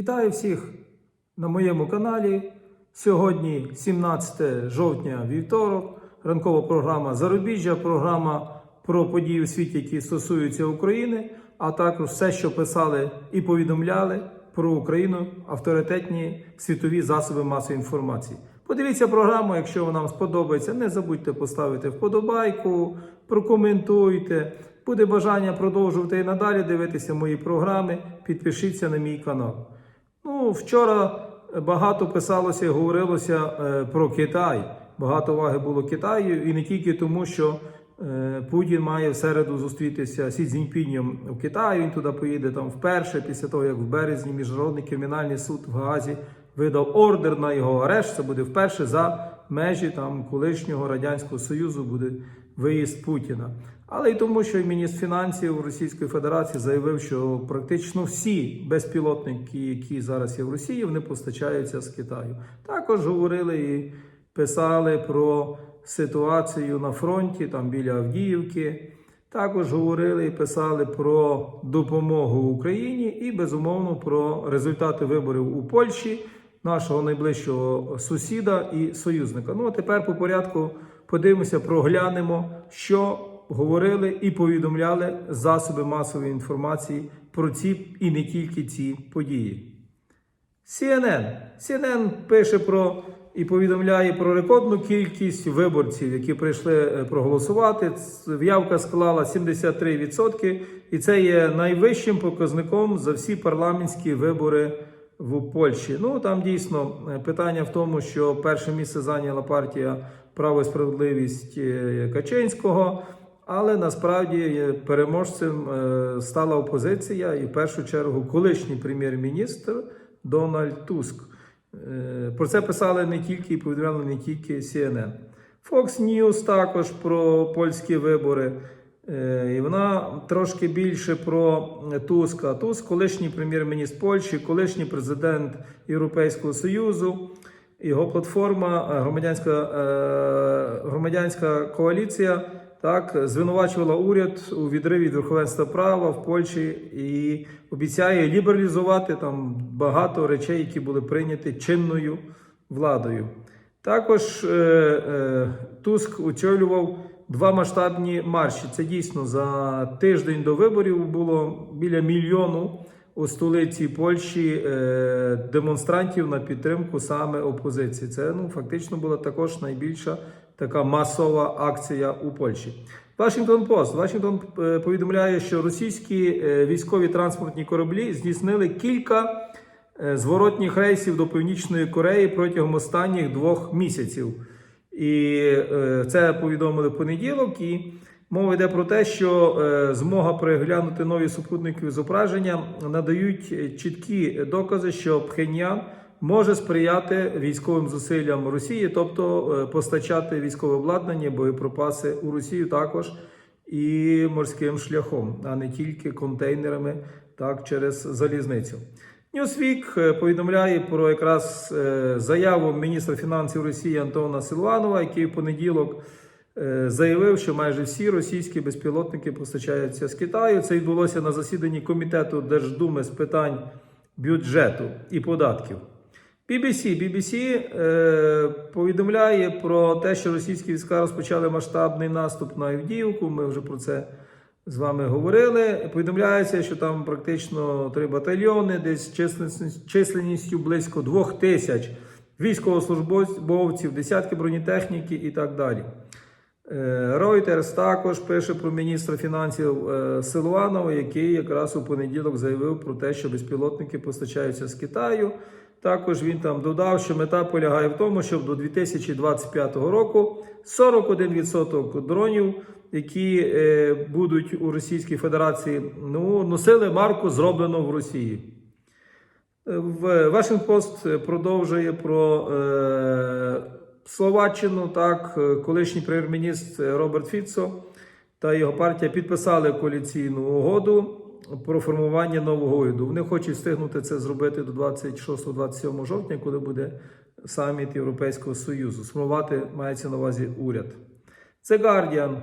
Вітаю всіх на моєму каналі. Сьогодні 17 жовтня, вівторок. Ранкова програма Зарубіжжя, програма про події у світі, які стосуються України, а також все, що писали і повідомляли про Україну авторитетні світові засоби масової інформації. Подивіться програму, якщо вона вам сподобається. Не забудьте поставити вподобайку, прокоментуйте. Буде бажання продовжувати і надалі дивитися мої програми. Підпишіться на мій канал. Ну, вчора багато писалося і говорилося е, про Китай. Багато уваги було Китаю, і не тільки тому, що е, Путін має в середу зустрітися з Цзіньпінем в Китаї. Він туди поїде там вперше, після того як в березні міжнародний кримінальний суд в Гаазі видав ордер на його арешт. Це буде вперше за межі там колишнього радянського союзу буде виїзд Путіна. Але й тому, що міністр фінансів Російської Федерації заявив, що практично всі безпілотники, які зараз є в Росії, вони постачаються з Китаю. Також говорили і писали про ситуацію на фронті, там біля Авдіївки. Також говорили і писали про допомогу Україні і безумовно про результати виборів у Польщі, нашого найближчого сусіда і союзника. Ну а тепер по порядку подивимося, проглянемо, що говорили і повідомляли засоби масової інформації про ці і не тільки ці події. CNN. CNN пише про і повідомляє про рекордну кількість виборців, які прийшли е, проголосувати. Явка склала 73%, і це є найвищим показником за всі парламентські вибори в Польщі. Ну там дійсно е, питання в тому, що перше місце зайняла партія Право і справедливість е, Качинського. Але насправді переможцем е, стала опозиція, і в першу чергу колишній прем'єр-міністр Дональд Туск. Е, Про це писали не тільки і повідомляли не тільки CNN. Fox News також про польські вибори. Е, І вона трошки більше про Туска. Туск, колишній прем'єр-міністр Польщі, колишній президент Європейського Союзу. Його платформа громадянська, громадянська коаліція так звинувачувала уряд у відриві від верховенства права в Польщі і обіцяє лібералізувати там багато речей, які були прийняті чинною владою. Також е, е, Туск очолював два масштабні марші. Це дійсно за тиждень до виборів було біля мільйону у столиці Польщі е, демонстрантів на підтримку саме опозиції. Це ну фактично була також найбільша така масова акція у Польщі. Вашингтон Пост Вашингтон повідомляє, що російські е, військові транспортні кораблі здійснили кілька е, зворотніх рейсів до Північної Кореї протягом останніх двох місяців. І е, це повідомили в понеділок. І мова йде про те, що змога переглянути нові супутникові зображення надають чіткі докази, що Пхеньян може сприяти військовим зусиллям Росії, тобто е, постачати військове обладнання, боєприпаси у Росію також і морським шляхом, а не тільки контейнерами, так через залізницю. Ньюсвік е, повідомляє про якраз е, заяву міністра фінансів Росії Антона Силуанова, який в понеділок заявив, що майже всі російські безпілотники постачаються з Китаю. Це відбулося на засіданні комітету Держдуми з питань бюджету і податків. BBC, BBC е, повідомляє про те, що російські війська розпочали масштабний наступ на Авдіївку. Ми вже про це з вами говорили. Повідомляється, що там практично три батальйони, десь численністю, близько двох тисяч військовослужбовців, десятки бронетехніки і так далі. Е, Reuters також пише про міністра фінансів е, Силуанова, який якраз у понеділок заявив про те, що безпілотники постачаються з Китаю. Також він там додав, що мета полягає в тому, щоб до 2025 року 41% дронів, які е, будуть у Російській Федерації, ну, носили марку зроблено в Росії. Е, В Вашингтон Пост продовжує про е, Словаччину. Так, е, колишній прем'єр-міністр Роберт Фіцо та його партія підписали коаліційну угоду про формування нового уряду. Вони хочуть встигнути це зробити до 26-27 жовтня, коли буде саміт Європейського Союзу. Сформувати мається на увазі уряд. Це Guardian.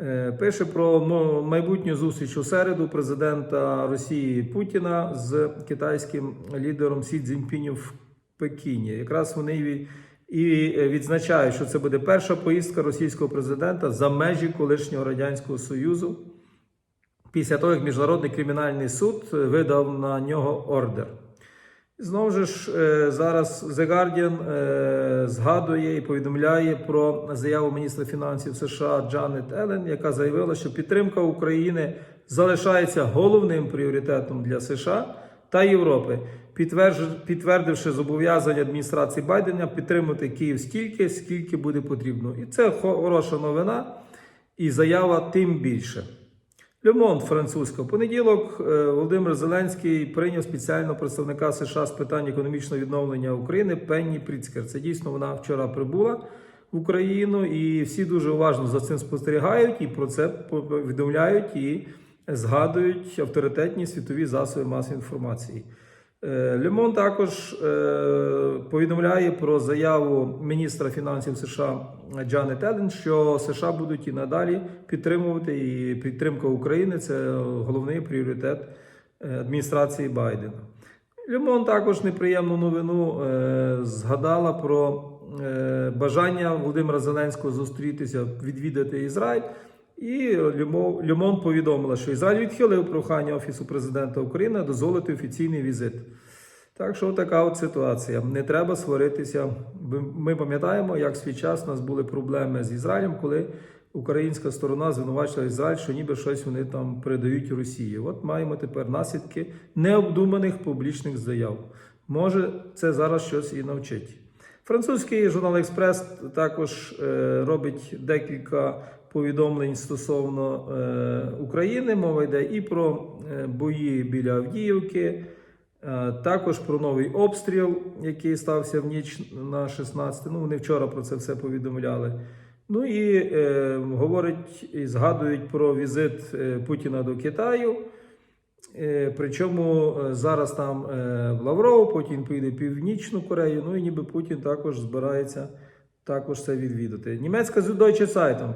Е, Пише про майбутню зустріч у середу президента Росії Путіна з китайським лідером Сі Цзіньпінем в Пекіні. Якраз вони і- і відзначають, що це буде перша поїздка російського президента за межі колишнього радянського союзу після того, як Міжнародний кримінальний суд видав на нього ордер. Знову ж е, зараз The Guardian е, згадує і повідомляє про заяву міністра фінансів США Джанет Елен, яка заявила, що підтримка України залишається головним пріоритетом для США та Європи, підтвердивши зобов'язання адміністрації Байдена підтримати Київ стільки, скільки буде потрібно. І це хороша новина, і заява тим більше. Льомонт французька. Понеділок е, Володимир Зеленський прийняв спеціального представника США з питань економічного відновлення України Пенні Пріцкер. Це дійсно вона вчора прибула в Україну, і всі дуже уважно за цим спостерігають і про це повідомляють і згадують авторитетні світові засоби масової інформації. Е, Лемон також е, повідомляє про заяву міністра фінансів США Джанет Елен, що США будуть і надалі підтримувати, і підтримка України це головний пріоритет е, адміністрації Байдена. Лемон також неприємну новину згадала про бажання Володимира Зеленського зустрітися, відвідати Ізраїль. І Люмо- Люмон повідомила, що Ізраїль відхилив прохання Офісу президента України дозволити офіційний візит. Так що така от ситуація. Не треба сваритися. Ми пам'ятаємо, як свій час у нас були проблеми з Ізраїлем, коли українська сторона звинувачила Ізраїль, що ніби щось вони там передають Росії. От маємо тепер наслідки необдуманих публічних заяв. Може, це зараз щось і навчить. Французький журнал Експрес також е, робить декілька повідомлень стосовно е, України. Мова йде і про е, бої біля Авдіївки, е, також про новий обстріл, який стався в ніч на 16. Ну, вони вчора про це все повідомляли. Ну і е, говорять і згадують про візит е, Путіна до Китаю. Е, Причому зараз там е, Лавров, потім поїде Північну Корею. Ну і ніби Путін також збирається також це відвідати. Німецька Süddeutsche е,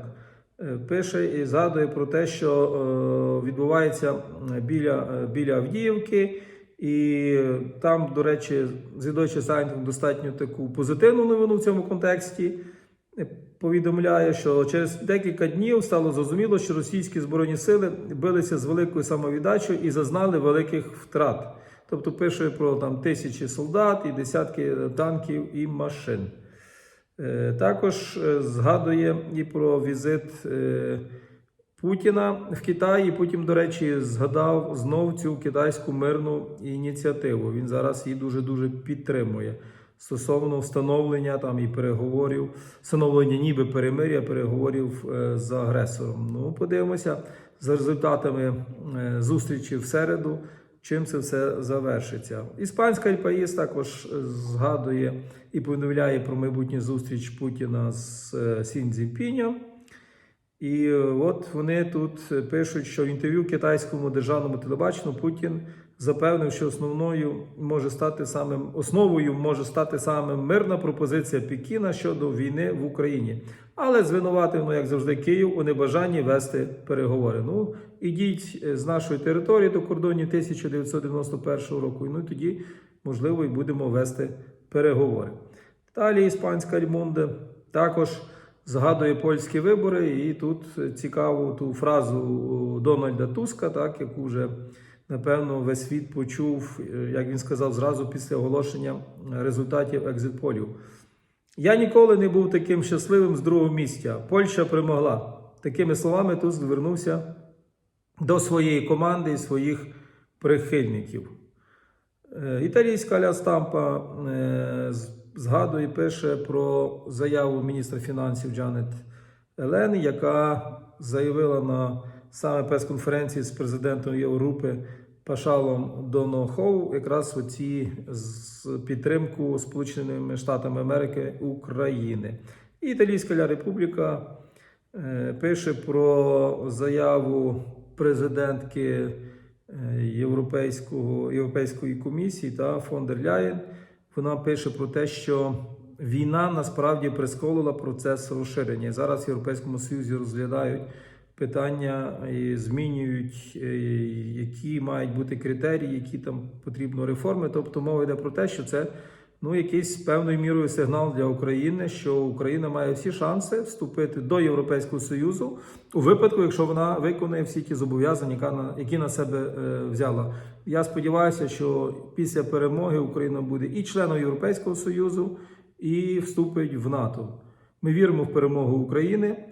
пише і згадує про те, що е, відбувається е, біля, е, біля Авдіївки. І там, до речі, Süddeutsche Zeitung достатньо таку позитивну новину в цьому контексті повідомляє, що через декілька днів стало зрозуміло, що російські збройні сили билися з великою самовіддачею і зазнали великих втрат. Тобто пише про там тисячі солдат і десятки танків і машин. Е, Також е, згадує і про візит е, Путіна в Китай. І Потім, до речі, згадав знов цю китайську мирну ініціативу. Він зараз її дуже дуже підтримує стосовно встановлення там і переговорів, встановлення ніби перемиря, переговорів з агресором. Ну, подивимося за результатами зустрічі в середу. Чим це все завершиться? Іспанська Ельпаїс також е, згадує і повідомляє про майбутню зустріч Путіна з е, Сін Цзіньпінем. І е, от вони тут пишуть, що в інтерв'ю китайському державному телебаченню Путін запевнив, що основною може стати самим основою може стати саме мирна пропозиція Пекіна щодо війни в Україні. Але звинуватив, ну як завжди, Київ у небажанні вести переговори. Ну ідіть е, з нашої території до кордонів 1991 року. Ну і тоді, можливо, і будемо вести переговори. Далі іспанська Альмунде також згадує польські вибори, і тут цікаву ту фразу Дональда Туска, так яку вже напевно весь світ почув, е, як він сказав, зразу після оголошення результатів екзитполів. Я ніколи не був таким щасливим з другого місця. Польща перемогла. Такими словами Туск звернувся до своєї команди і своїх прихильників. Е, Італійська Ля Стампа е, згадує, пише про заяву міністра фінансів Джанет Елени, яка заявила на саме прес-конференції з президентом Європи Пашалом Донохоу якраз оці з підтримку Сполученими Штатами Америки України. І Італійська Ля Републіка е, пише про заяву президентки е, Європейського, Європейської комісії та фон дер Ляєн. Вона пише про те, що війна насправді прискорила процес розширення. Зараз в Європейському Союзі розглядають питання змінюють, е, які мають бути критерії, які там потрібно реформи. Тобто мова йде про те, що це ну, якийсь певною мірою сигнал для України, що Україна має всі шанси вступити до Європейського Союзу у випадку, якщо вона виконає всі ті зобов'язання, які на себе е, взяла. Я сподіваюся, що після перемоги Україна буде і членом Європейського Союзу, і вступить в НАТО. Ми віримо в перемогу України.